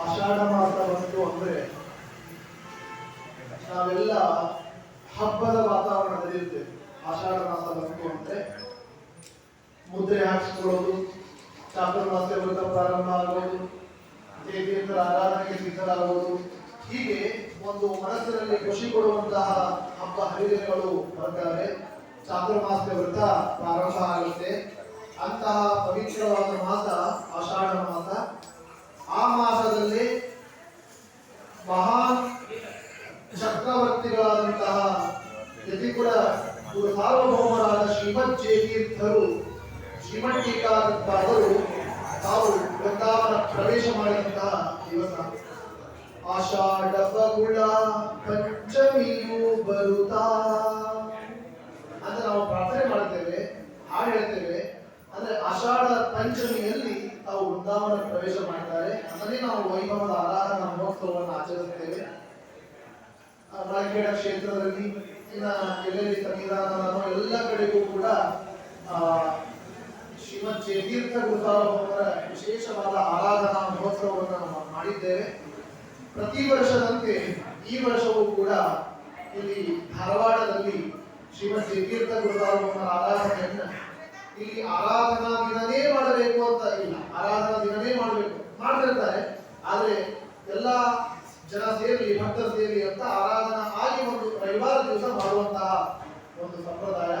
ಆಷಾಢ ಮಾಸ ಬಂತು ಅಂದ್ರೆ ನಾವೆಲ್ಲ ಹಬ್ಬದ ವಾತಾವರಣದಲ್ಲಿ ಇರ್ತೇವೆ. ಆಷಾಢ ಮಾಸ ಬಂತು ಅಂದ್ರೆ ಮುದ್ರೆ ಹಾಕಿಸ್ಕೊಳ್ಳೋದು ಚಾತುರ್ಮಾಸ ವೃತ್ತ ಪ್ರಾರಂಭ ಆಗೋದು ದೇವೇಂದ್ರ ಆರಾಧನೆಗೆ ಸಿದ್ಧರಾಗುವುದು ಹೀಗೆ ಒಂದು ಮನಸ್ಸಿನಲ್ಲಿ ಖುಷಿ ಕೊಡುವಂತಹ ಹಬ್ಬ ಹರಿದಿನಗಳು ಬರ್ತಾರೆ ಚಾತುರ್ಮಾಸ ವೃತ್ತ ಪ್ರಾರಂಭ ಆಗುತ್ತೆ. ಅಂತಹ ಪವಿತ್ರವಾದ ಮಾಸ ಚಕ್ರವರ್ತಿಗಳಾದಂತಹ ಗುರು ಸಾರ್ವಭೌಮರಾದ ಶ್ರೀಮದ್ ಜಯತೀರ್ಥರು ಶ್ರೀಮದ್ ಟೀಕಾರರು ತಾವು ವೃಂದಾವನ ಪ್ರವೇಶ ಮಾಡಿದಂತಹ ದಿವಸ. ಆಷಾಢ ಬಗುಳ ಪಂಚಮಿಯು ಬರುತ್ತಾ. ಅಂತ ನಾವು ಪ್ರಾರ್ಥನೆ ಮಾಡುತ್ತೇವೆ ಹಾಡು ಹೇಳ್ತೇವೆ. ಅಂದ್ರೆ ಆಷಾಢ ಪಂಚಮಿಯಲ್ಲಿ ತಾವು ವೃಂದಾವನ ಪ್ರವೇಶ ಮಾಡ್ತಾರೆ. ಅದನ್ನೇ ನಾವು ವೈಭವದ ಆರಾಧನಾ ಮಹೋತ್ಸವವನ್ನು ಆಚರಿಸ್ತೇವೆ ಮಳಖೇಡ ಕ್ಷೇತ್ರದಲ್ಲಿ ಎಲ್ಲೆಲ್ಲಿ ಸನ್ನಿಧಾನವನ್ನು ಎಲ್ಲ ಕಡೆಗೂ ಕೂಡ ಶ್ರೀಮದ್ ಜಯತೀರ್ಥ ಗುರುಸಾರ್ವಭೌಮರ ವಿಶೇಷವಾದ ಆರಾಧನಾ ಮಹೋತ್ಸವವನ್ನು ನಾವು ಮಾಡಿದ್ದೇವೆ. ಪ್ರತಿ ವರ್ಷದಂತೆ ಈ ವರ್ಷವೂ ಕೂಡ ಇಲ್ಲಿ ಧಾರವಾಡದಲ್ಲಿ ಶ್ರೀಮದ್ ಜಯತೀರ್ಥ ಗುರುಸಾರ್ವಭೌಮರ ಆರಾಧನೆಯನ್ನು ಇಲ್ಲಿ ಆರಾಧನಾ ದಿನನೇ ಮಾಡಬೇಕು ಅಂತ ಇಲ್ಲ, ಆರಾಧನಾ ದಿನನೇ ಮಾಡಬೇಕು, ಮಾಡ್ತಿರ್ತಾರೆ. ಆದರೆ ಎಲ್ಲ ಜನ ಸೇರಿ ಭಕ್ತರು ಸೇರಿ ಅಂತ ಆರಾಧನಾ ರವಿವಾರ ಮಾಡುವಂತಹ ಒಂದು ಸಂಪ್ರದಾಯ.